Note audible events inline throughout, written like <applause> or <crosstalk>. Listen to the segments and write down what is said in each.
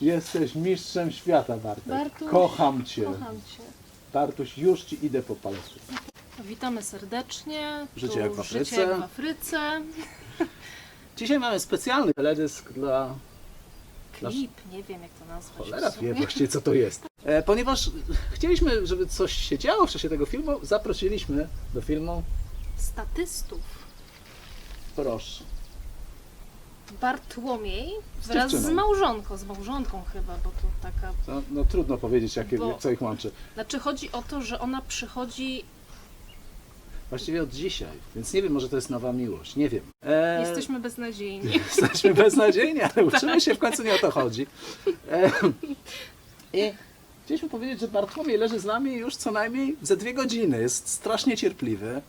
Jesteś mistrzem świata, Bartek. Bartuś, Kocham cię. Kocham Cię. Bartuś, już ci idę po palcu. Witamy serdecznie. Życie Tu jak w Afryce. Życie jak w Afryce. Dzisiaj mamy specjalny teledysk dla... Dla- Klip, nie wiem jak to nazwać. Cholera wie właściwie co to jest. <laughs> E, ponieważ chcieliśmy, żeby coś się działo w czasie tego filmu, zaprosiliśmy do filmu, Statystów. proszę, Bartłomiej Z wraz z dziewczyną. małżonką, z małżonką chyba, bo to taka... no, no trudno powiedzieć, jakie, Bo- co ich łączy. Znaczy chodzi o to, że ona przychodzi, Właściwie od dzisiaj, więc nie wiem, może to jest nowa miłość, nie wiem. E, jesteśmy beznadziejni. <laughs> Jesteśmy beznadziejni, ale <laughs> uczymy się, w końcu nie o to chodzi. E, I chcieliśmy powiedzieć, że Bartłomiej leży z nami już co najmniej ze dwie godziny. Jest strasznie cierpliwy.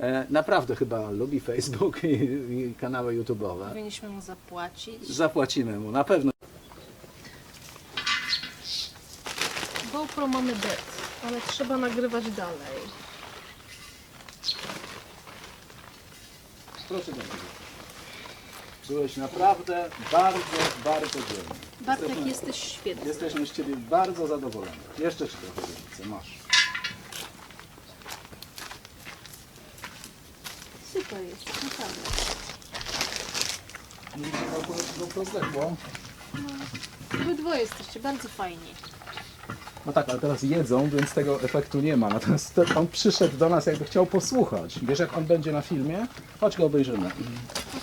E, Naprawdę chyba lubi Facebook i, i kanały YouTube'owe. Powinniśmy mu zapłacić. Zapłacimy mu, na pewno. GoPro mamy dead, ale trzeba nagrywać dalej. Proszę bardzo. Byłeś naprawdę bardzo, bardzo dzielny. Bartek, Jesteśmy- jesteś świetny. Jesteśmy z Ciebie bardzo zadowoleni. Jeszcze ci trochę więcej, masz. Super jest, naprawdę. GoPro zdechło. Obydwoje jesteście bardzo fajni. No tak, ale teraz jedzą, więc tego efektu nie ma. Natomiast on przyszedł do nas, jakby chciał posłuchać. Wiesz, jak on będzie na filmie? Chodź go obejrzymy.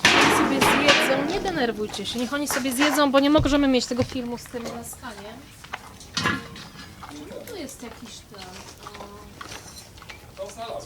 Niech sobie zjedzą, nie denerwujcie się, niech oni sobie zjedzą, bo nie możemy mieć tego filmu z tym naskaniem. Tu jest jakiś ten... o,